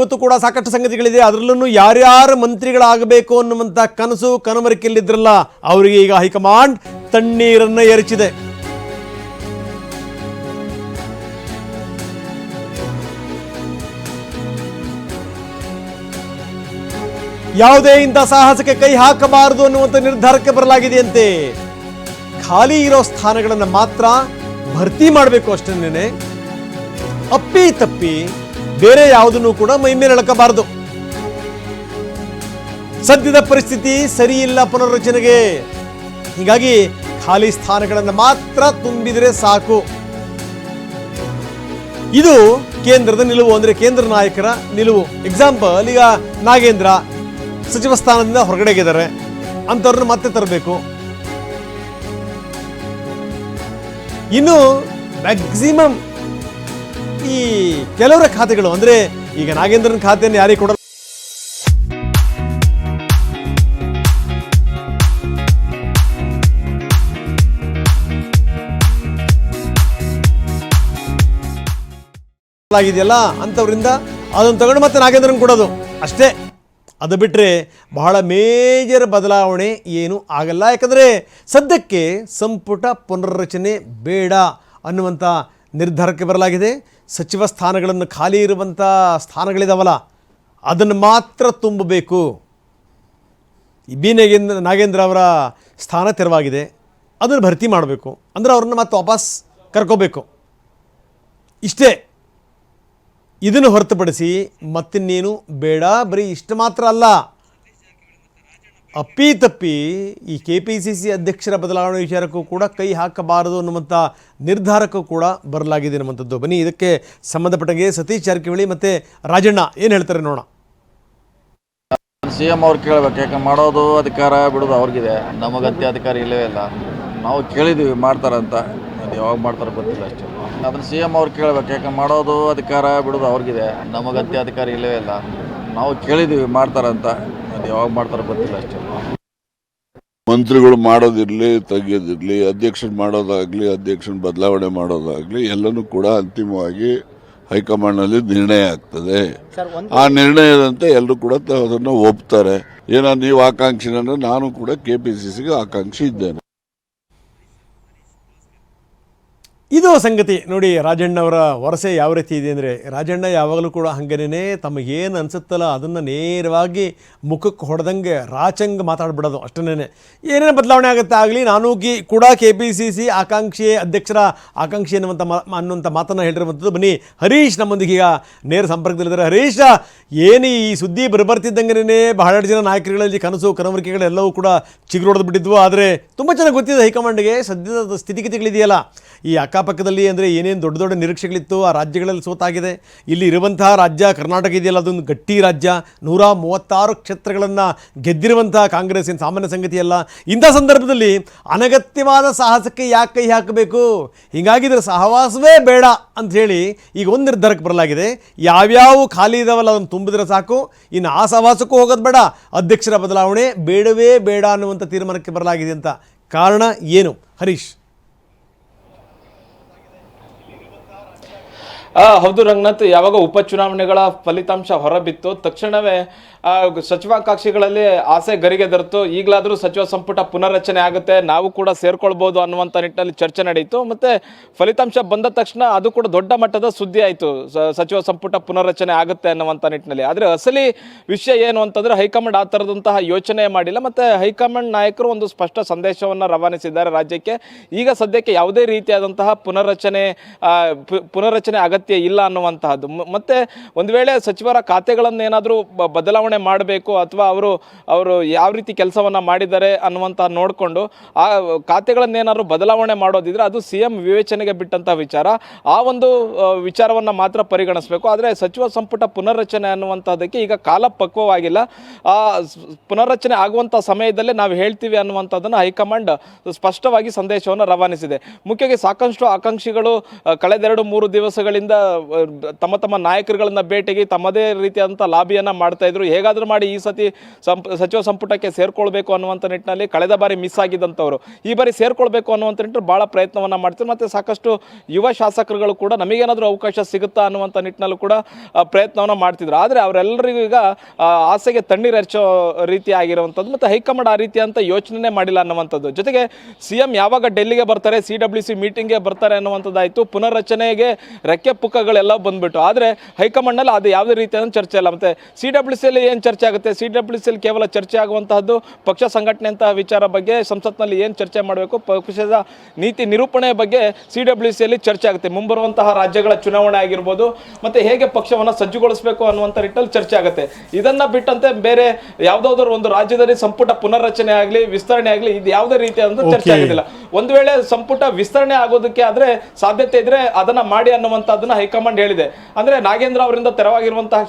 ಇವತ್ತು ಕೂಡ ಸಾಕಷ್ಟು ಸಂಗತಿಗಳಿದೆ. ಅದರಲ್ಲೂ ಯಾರ್ಯಾರು ಮಂತ್ರಿಗಳಾಗಬೇಕು ಅನ್ನುವಂಥ ಕನಸು ಕನಮರಿಕೆಯಲ್ಲಿದ್ರಲ್ಲ ಅವರಿಗೆ ಈಗ ಹೈಕಮಾಂಡ್ ತಣ್ಣೀರನ್ನ ಎರಚಿದೆ. ಯಾವುದೇ ಇಂಥ ಸಾಹಸಕ್ಕೆ ಕೈ ಹಾಕಬಾರದು ಅನ್ನುವಂಥ ನಿರ್ಧಾರಕ್ಕೆ ಬರಲಾಗಿದೆಯಂತೆ. ಖಾಲಿ ಇರೋ ಸ್ಥಾನಗಳನ್ನು ಮಾತ್ರ ಭರ್ತಿ ಮಾಡಬೇಕು ಅಷ್ಟೇನೆ ಅಪ್ಪಿ ತಪ್ಪಿ ಬೇರೆ ಯಾವುದನ್ನು ಕೂಡ ಮೈಮೇಲೆ ಎಳಕಬಾರದು. ಸದ್ಯದ ಪರಿಸ್ಥಿತಿ ಸರಿಯಿಲ್ಲ ಪುನರ್ರಚನೆಗೆ. ಹೀಗಾಗಿ ಖಾಲಿ ಸ್ಥಾನಗಳನ್ನು ಮಾತ್ರ ತುಂಬಿದರೆ ಸಾಕು. ಇದು ಕೇಂದ್ರದ ನಿಲುವು ಅಂದ್ರೆ ಕೇಂದ್ರ ನಾಯಕರ ನಿಲುವು. ಎಕ್ಸಾಂಪಲ್ ಈಗ ನಾಗೇಂದ್ರ ಸಚಿವ ಸ್ಥಾನದಿಂದ ಹೊರಗಡೆಗಿದ್ದಾರೆ. ಅಂಥವ್ರನ್ನ ಮತ್ತೆ ತರಬೇಕು. ಇನ್ನು ಮ್ಯಾಕ್ಸಿಮಮ್ ಈ ಕೆಲವರ ಖಾತೆಗಳು, ಅಂದ್ರೆ ಈಗ ನಾಗೇಂದ್ರನ ಖಾತೆಯನ್ನು ಯಾರಿಗೆ ಕೊಡಲ್ಲ? ಆಗಿದೆಯಲ್ಲ ಅಂತವರಿಂದ ಅದನ್ನು ತಗೊಂಡು ಮತ್ತೆ ನಾಗೇಂದ್ರನ್ ಕೊಡೋದು. ಅಷ್ಟೇ. ಅದು ಬಿಟ್ಟರೆ ಬಹಳ ಮೇಜರ್ ಬದಲಾವಣೆ ಏನು ಆಗಲ್ಲ. ಯಾಕಂದರೆ ಸದ್ಯಕ್ಕೆ ಸಂಪುಟ ಪುನರ್ರಚನೆ ಬೇಡ ಅನ್ನುವಂಥ ನಿರ್ಧಾರಕ್ಕೆ ಬರಲಾಗಿದೆ. ಸಚಿವ ಸ್ಥಾನಗಳನ್ನು ಖಾಲಿ ಇರುವಂಥ ಸ್ಥಾನಗಳಿದಾವಲ್ಲ, ಅದನ್ನು ಮಾತ್ರ ತುಂಬಬೇಕು. ಬಿ ನಾಗೇಂದ್ರ ನಾಗೇಂದ್ರ ಅವರ ಸ್ಥಾನ ತೆರವಾಗಿದೆ. ಅದನ್ನು ಭರ್ತಿ ಮಾಡಬೇಕು. ಅಂದರೆ ಅವ್ರನ್ನ ಮತ್ತೆ ವಾಪಸ್ ಕರ್ಕೋಬೇಕು. ಇಷ್ಟೇ. ಇದನ್ನು ಹೊರತುಪಡಿಸಿ ಮತ್ತಿನ್ನೇನು ಬೇಡ. ಬರೀ ಇಷ್ಟು ಮಾತ್ರ ಅಲ್ಲ. ಅಪ್ಪಿ ತಪ್ಪಿ ಈ ಕೆ ಪಿ ಸಿ ಸಿ ಅಧ್ಯಕ್ಷರ ಬದಲಾವಣೆ ವಿಚಾರಕ್ಕೂ ಕೂಡ ಕೈ ಹಾಕಬಾರದು ಅನ್ನುವಂಥ ನಿರ್ಧಾರಕ್ಕೂ ಕೂಡ ಬರಲಾಗಿದೆ ಅನ್ನುವಂಥದ್ದು. ಬನ್ನಿ, ಇದಕ್ಕೆ ಸಂಬಂಧಪಟ್ಟಂಗೆ ಸತೀಶ್ ಜಾರಕಿಹೊಳಿ ಮತ್ತು ರಾಜಣ್ಣ ಏನು ಹೇಳ್ತಾರೆ ನೋಡೋಣ. ಸಿ ಎಂ ಅವ್ರು ಕೇಳಬೇಕು ಯಾಕೆ ಮಾಡೋದು ಅಧಿಕಾರ ಬಿಡೋದು ಅವ್ರಿಗಿದೆ. ನಮಗಂತೆ ಅಧಿಕಾರ ಇಲ್ಲವೇ ಇಲ್ಲ. ನಾವು ಕೇಳಿದ್ದೀವಿ ಮಾಡ್ತಾರಂತ ಅದು ಯಾವಾಗ ಮಾಡ್ತಾರೋ ಗೊತ್ತಿಲ್ಲ ಅಷ್ಟೇ. ಅದನ್ನು ಸಿ ಎಂ ಅವ್ರು ಕೇಳಬೇಕು ಯಾಕೆ ಮಾಡೋದು ಅಧಿಕಾರ ಬಿಡೋದು ಅವ್ರಿಗಿದೆ. ನಮಗಂತೆ ಅಧಿಕಾರ ಇಲ್ಲವೇ ಇಲ್ಲ. ನಾವು ಕೇಳಿದ್ದೀವಿ ಮಾಡ್ತಾರಂತ ಅದು ಯಾವಾಗ ಮಾಡ್ತಾರ ಗೊತ್ತಿಲ್ಲ ಅಷ್ಟೇ. ಮಂತ್ರಿಗಳು ಮಾಡೋದಿರಲಿ ತೆಗೆಯೋದಿರಲಿ ಅಧ್ಯಕ್ಷನ್ ಮಾಡೋದಾಗ್ಲಿ ಅಧ್ಯಕ್ಷನ ಬದಲಾವಣೆ ಮಾಡೋದಾಗ್ಲಿ ಎಲ್ಲನೂ ಕೂಡ ಅಂತಿಮವಾಗಿ ಹೈಕಮಾಂಡ್ನಲ್ಲಿ ನಿರ್ಣಯ ಆಗ್ತದೆ. ಆ ನಿರ್ಣಯದಂತೆ ಎಲ್ಲರೂ ಕೂಡ ತ- ಅದನ್ನು ಒಪ್ತಾರೆ. ಏನೋ ನೀವು ಆಕಾಂಕ್ಷಿನ ನಾನು ಕೂಡ ಕೆ ಪಿ ಸಿ ಸಿಗೆ ಆಕಾಂಕ್ಷಿ ಇದ್ದೇನೆ. ಇದು ಸಂಗತಿ. ನೋಡಿ, ರಾಜಣ್ಣವರ ವರಸೆ ಯಾವ ರೀತಿ ಇದೆ ಅಂದರೆ, ರಾಜಣ್ಣ ಯಾವಾಗಲೂ ಕೂಡ ಹಂಗೇನೆ, ತಮಗೇನು ಅನಿಸುತ್ತಲ್ಲ, ಅದನ್ನು ನೇರವಾಗಿ ಮುಖಕ್ಕೆ ಹೊಡೆದಂಗೆ ರಾಚಂಗ್ ಮಾತಾಡ್ಬಿಡೋದು ಅಷ್ಟೇನೆ ಏನೇನು ಬದಲಾವಣೆ ಆಗುತ್ತೆ ಆಗಲಿ, ನಾನು ಕಿ ಕೂಡ ಕೆ ಪಿ ಸಿ ಸಿ ಆಕಾಂಕ್ಷಿ ಅಧ್ಯಕ್ಷರ, ಆಕಾಂಕ್ಷಿ ಅನ್ನುವಂಥ ಮಾ ಅನ್ನುವಂಥ ಮಾತನ್ನು ಹೇಳಿರುವಂಥದ್ದು, ಬನ್ನಿ, ಹರೀಶ್ ನಮ್ಮೊಂದಿಗೆ ಈಗ ನೇರ ಸಂಪರ್ಕದಲ್ಲಿದ್ದಾರೆ. ಹರೀಶ್, ಏನು ಈ ಸುದ್ದಿ ಬರಬರ್ತಿದ್ದಂಗೆ ಬಹಳಷ್ಟು ಜನ ನಾಯಕರುಗಳಲ್ಲಿ ಕನಸು ಕನವರಿಕೆಗಳೆಲ್ಲವೂ ಕೂಡ ಚಿಗುರೊಡೆದು ಬಿಟ್ಟಿದ್ವು. ಆದರೆ, ತುಂಬ ಚೆನ್ನಾಗಿ ಗೊತ್ತಿದೆ ಹೈಕಮಾಂಡ್ಗೆ, ಸದ್ಯದ ಸ್ಥಿತಿಗತಿಗಳಿದೆಯಲ್ಲ. ಈ ಅಕ್ಕಪಕ್ಕದಲ್ಲಿ ಅಂದರೆ ಏನೇನು ದೊಡ್ಡ ದೊಡ್ಡ ನಿರೀಕ್ಷೆಗಳಿತ್ತು ಆ ರಾಜ್ಯಗಳಲ್ಲಿ ಸೋತಾಗಿದೆ. ಇಲ್ಲಿ ಇರುವಂತಹ ರಾಜ್ಯ, ಕರ್ನಾಟಕ ಇದೆಯಲ್ಲ, ಅದೊಂದು ಗಟ್ಟಿ ರಾಜ್ಯ. ನೂರ ಮೂವತ್ತಾರು ಕ್ಷೇತ್ರಗಳನ್ನು ಗೆದ್ದಿರುವಂತಹ ಕಾಂಗ್ರೆಸ್ ಏನು ಸಾಮಾನ್ಯ ಸಂಗತಿಯಲ್ಲ. ಇಂಥ ಸಂದರ್ಭದಲ್ಲಿ ಅನಗತ್ಯವಾದ ಸಾಹಸಕ್ಕೆ ಯಾಕೆ ಕೈ ಹಾಕಬೇಕು? ಹೀಗಾಗಿದ್ರೆ ಸಹವಾಸವೇ ಬೇಡ ಅಂತ ಹೇಳಿ ಈಗ ಒಂದು ನಿರ್ಧಾರಕ್ಕೆ ಬರಲಾಗಿದೆ. ಯಾವ್ಯಾವ ಖಾಲಿ ಇದಾವಲ್ಲ ಅದನ್ನು ತುಂಬಿದ್ರೆ ಸಾಕು. ಇನ್ನು ಆ ಸಹವಾಸಕ್ಕೂ ಹೋಗೋದು ಬೇಡ. ಅಧ್ಯಕ್ಷರ ಬದಲಾವಣೆ ಬೇಡವೇ ಬೇಡ ಅನ್ನುವಂಥ ತೀರ್ಮಾನಕ್ಕೆ ಬರಲಾಗಿದೆ ಅಂತ. ಕಾರಣ ಏನು? ಹರೀಶ್. ಹೌದು ರಂಗನಾಥ್, ಯಾವಾಗ ಉಪಚುನಾವಣೆಗಳ ಫಲಿತಾಂಶ ಹೊರಬಿತ್ತು, ತಕ್ಷಣವೇ ಸಚಿವಾಕಾಂಕ್ಷಿಗಳಲ್ಲಿ ಆಸೆ ಗರಿಗೆದರ್ತು ಈಗಲಾದರೂ ಸಚಿವ ಸಂಪುಟ ಪುನರ್ರಚನೆ ಆಗುತ್ತೆ, ನಾವು ಕೂಡ ಸೇರ್ಕೊಳ್ಬೋದು ಅನ್ನುವಂಥ ನಿಟ್ಟಿನಲ್ಲಿ ಚರ್ಚೆ ನಡೆಯಿತು. ಮತ್ತೆ ಫಲಿತಾಂಶ ಬಂದ ತಕ್ಷಣ ಅದು ಕೂಡ ದೊಡ್ಡ ಮಟ್ಟದ ಸುದ್ದಿ ಆಯಿತು. ಸಚಿವ ಸಂಪುಟ ಪುನರ್ರಚನೆ ಆಗುತ್ತೆ ಅನ್ನುವಂಥ ನಿಟ್ಟಿನಲ್ಲಿ. ಆದರೆ ಅಸಲಿ ವಿಷಯ ಏನು ಅಂತಂದ್ರೆ ಹೈಕಮಾಂಡ್ ಆ ಥರದಂತಹ ಯೋಚನೆ ಮಾಡಿಲ್ಲ. ಮತ್ತೆ ಹೈಕಮಾಂಡ್ ನಾಯಕರು ಒಂದು ಸ್ಪಷ್ಟ ಸಂದೇಶವನ್ನು ರವಾನಿಸಿದ್ದಾರೆ ರಾಜ್ಯಕ್ಕೆ. ಈಗ ಸದ್ಯಕ್ಕೆ ಯಾವುದೇ ರೀತಿಯಾದಂತಹ ಪುನರ್ರಚನೆ ಪುನರ್ರಚನೆ ಅಗತ್ಯ ಇಲ್ಲ ಅನ್ನುವಂತಹದ್ದು. ಮತ್ತು ಒಂದು ವೇಳೆ ಸಚಿವರ ಖಾತೆಗಳನ್ನೇನಾದರೂ ಬದಲಾವಣೆ ಮಾಡಬೇಕು ಅಥವಾ ಅವರು ಅವರು ಯಾವ ರೀತಿ ಕೆಲಸವನ್ನು ಮಾಡಿದ್ದಾರೆ ಅನ್ನುವಂಥ ನೋಡಿಕೊಂಡು ಆ ಖಾತೆಗಳನ್ನೇನಾದ್ರು ಬದಲಾವಣೆ ಮಾಡೋದಿದ್ರೆ ಅದು ಸಿ ಎಂ ವಿವೇಚನೆಗೆ ಬಿಟ್ಟಂಥ ವಿಚಾರ. ಆ ಒಂದು ವಿಚಾರವನ್ನು ಮಾತ್ರ ಪರಿಗಣಿಸಬೇಕು. ಆದರೆ ಸಚಿವ ಸಂಪುಟ ಪುನರ್ರಚನೆ ಅನ್ನುವಂಥದ್ದಕ್ಕೆ ಈಗ ಕಾಲ ಪಕ್ವವಾಗಿಲ್ಲ. ಪುನರ್ರಚನೆ ಆಗುವಂಥ ಸಮಯದಲ್ಲೇ ನಾವು ಹೇಳ್ತೀವಿ ಅನ್ನುವಂಥದ್ದನ್ನು ಹೈಕಮಾಂಡ್ ಸ್ಪಷ್ಟವಾಗಿ ಸಂದೇಶವನ್ನು ರವಾನಿಸಿದೆ. ಮುಖ್ಯವಾಗಿ ಸಾಕಷ್ಟು ಆಕಾಂಕ್ಷಿಗಳು ಕಳೆದೆರಡು ಮೂರು ದಿವಸಗಳಿಂದ ಕಡೆಯಿಂದ ತಮ್ಮ ತಮ್ಮ ನಾಯಕರುಗಳನ್ನ ಭೇಟಿಗೆ ತಮ್ಮದೇ ರೀತಿಯಾದಂಥ ಲಾಬಿಯನ್ನು ಮಾಡ್ತಾ ಇದ್ರು. ಹೇಗಾದರೂ ಮಾಡಿ ಈ ಸತಿ ಸಚಿವ ಸಂಪುಟಕ್ಕೆ ಸೇರ್ಕೊಳ್ಬೇಕು ಅನ್ನುವಂಥ ನಿಟ್ಟಿನಲ್ಲಿ ಕಳೆದ ಬಾರಿ ಮಿಸ್ ಆಗಿದ್ದಂಥವ್ರು. ಈ ಬಾರಿ ಸೇರ್ಕೊಳ್ಬೇಕು ಅನ್ನುವಂಥ ನಿಟ್ಟು ಭಾಳ ಪ್ರಯತ್ನವನ್ನು ಮಾಡ್ತಾರೆ ಮತ್ತು ಸಾಕಷ್ಟು ಯುವ ಶಾಸಕರುಗಳು ಕೂಡ ನಮಗೇನಾದರೂ ಅವಕಾಶ ಸಿಗುತ್ತಾ ಅನ್ನುವಂಥ ನಿಟ್ಟಿನಲ್ಲೂ ಕೂಡ ಪ್ರಯತ್ನವನ್ನು ಮಾಡ್ತಿದ್ರು. ಆದರೆ ಅವರೆಲ್ಲರಿಗೂ ಈಗ ಆಸೆಗೆ ತಣ್ಣೀರು ಹೆಚ್ಚೋ ರೀತಿ ಆಗಿರುವಂಥದ್ದು ಮತ್ತು ಹೈಕಮಾಂಡ್ ಆ ರೀತಿಯಂಥ ಯೋಚನೆ ಮಾಡಿಲ್ಲ ಅನ್ನುವಂಥದ್ದು. ಜೊತೆಗೆ ಸಿ ಯಾವಾಗ ಡೆಲ್ಲಿಗೆ ಬರ್ತಾರೆ, ಸಿ ಡಬ್ಲ್ಯೂ ಸಿ ಮೀಟಿಂಗ್ಗೆ ಬರ್ತಾರೆ ಅನ್ನುವಂಥದ್ದಾಯಿತು. ಪುನರ್ರಚನೆಗೆ ರೆಕ್ಕೆ ಪುಕ್ಕಗಳೆಲ್ಲ ಬಂದ್ಬಿಟ್ಟು. ಆದರೆ ಹೈಕಮಾಂಡ್ನಲ್ಲಿ ಅದು ಯಾವುದೇ ರೀತಿಯಾದ ಚರ್ಚೆ ಇಲ್ಲ. ಮತ್ತು ಸಿ ಡಬ್ಲ್ಯೂ ಸಿಯಲ್ಲಿ ಏನು ಚರ್ಚೆ ಆಗುತ್ತೆ? ಸಿ ಡಬ್ಲ್ಯೂ ಸಿಯಲ್ಲಿ ಕೇವಲ ಚರ್ಚೆ ಆಗುವಂತಹದ್ದು ಪಕ್ಷ ಸಂಘಟನೆ ಅಂತ ವಿಚಾರ ಬಗ್ಗೆ ಸಂಸತ್ನಲ್ಲಿ ಏನು ಚರ್ಚೆ ಮಾಡಬೇಕು? ಪಕ್ಷದ ನೀತಿ ನಿರೂಪಣೆ ಬಗ್ಗೆ ಸಿ ಡಬ್ಲ್ಯೂ ಸಿಯಲ್ಲಿ ಚರ್ಚೆ ಆಗುತ್ತೆ. ಮುಂಬರುವಂತಹ ರಾಜ್ಯಗಳ ಚುನಾವಣೆ ಆಗಿರ್ಬೋದು ಮತ್ತು ಹೇಗೆ ಪಕ್ಷವನ್ನು ಸಜ್ಜುಗೊಳಿಸಬೇಕು ಅನ್ನುವಂಥ ರೀತಿಯಲ್ಲಿ ಚರ್ಚೆ ಆಗುತ್ತೆ. ಇದನ್ನ ಬಿಟ್ಟಂತೆ ಬೇರೆ ಯಾವುದಾದ್ರೂ ಒಂದು ರಾಜ್ಯದಲ್ಲಿ ಸಂಪುಟ ಪುನರ್ರಚನೆ ಆಗಲಿ ವಿಸ್ತರಣೆ ಆಗಲಿ ಇದು ಯಾವುದೇ ರೀತಿಯಾದಂಥ ಚರ್ಚೆ. ಆಗೋದಿಲ್ಲ. ಒಂದು ವೇಳೆ ಸಂಪುಟ ವಿಸ್ತರಣೆ ಆಗೋದಕ್ಕೆ ಆದ್ರೆ ಸಾಧ್ಯತೆ ಇದ್ರೆ ಅದನ್ನ ಮಾಡಿ ಅನ್ನುವಂಥದ್ದನ್ನ ಹೈಕಮಾಂಡ್ ಹೇಳಿದೆ. ಅಂದ್ರೆ ನಾಗೇಂದ್ರ ಅವರಿಂದ ತೆರವಾಗಿರುವಂತಹ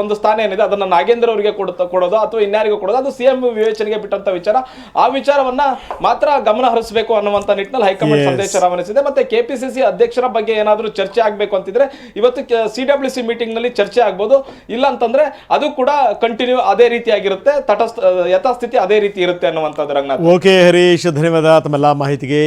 ಒಂದು ಸ್ಥಾನ ಏನಿದೆ ಅದನ್ನ ನಾಗೇಂದ್ರ ಅವರಿಗೆ ಕೊಡುತ್ತ ಕೊಡೋದು ಅಥವಾ ಇನ್ಯಾರಿಗೂ ಕೊಡೋದು ಅದು ಸಿಎಂ ವಿವೇಚನೆಗೆ ಬಿಟ್ಟಂತ ವಿಚಾರ. ಆ ವಿಚಾರವನ್ನ ಮಾತ್ರ ಗಮನ ಹರಿಸಬೇಕು ಅನ್ನುವಂತ ನಿಟ್ಟಿನಲ್ಲಿ ಹೈಕಮಾಂಡ್ ಸಂದೇಶ ರವಾನಿಸಿದೆ ಮತ್ತೆ ಕೆಪಿಸಿಸಿ ಅಧ್ಯಕ್ಷರ ಬಗ್ಗೆ ಏನಾದರೂ ಚರ್ಚೆ ಆಗಬೇಕು ಅಂತಿದ್ರೆ ಇವತ್ತು ಸಿ ಡಬ್ಲ್ಯೂ ಸಿ ಮೀಟಿಂಗ್ನಲ್ಲಿ ಚರ್ಚೆ ಆಗ್ಬೋದು. ಇಲ್ಲ ಅಂತಂದ್ರೆ ಅದು ಕೂಡ ಕಂಟಿನ್ಯೂ ಅದೇ ರೀತಿಯಾಗಿರುತ್ತೆ ತಟಸ್ಥ ಯಥಾಸ್ಥಿತಿ ಅದೇ ರೀತಿ ಇರುತ್ತೆ ಅನ್ನುವಂಥದ್ದು ರಂಗನಾಥ್. ಓಕೆ ಹರೀಶ್ ಧನ್ಯವಾದ. ತಮ್ಮೆಲ್ಲ ಮಾಹಿತಿಗೆ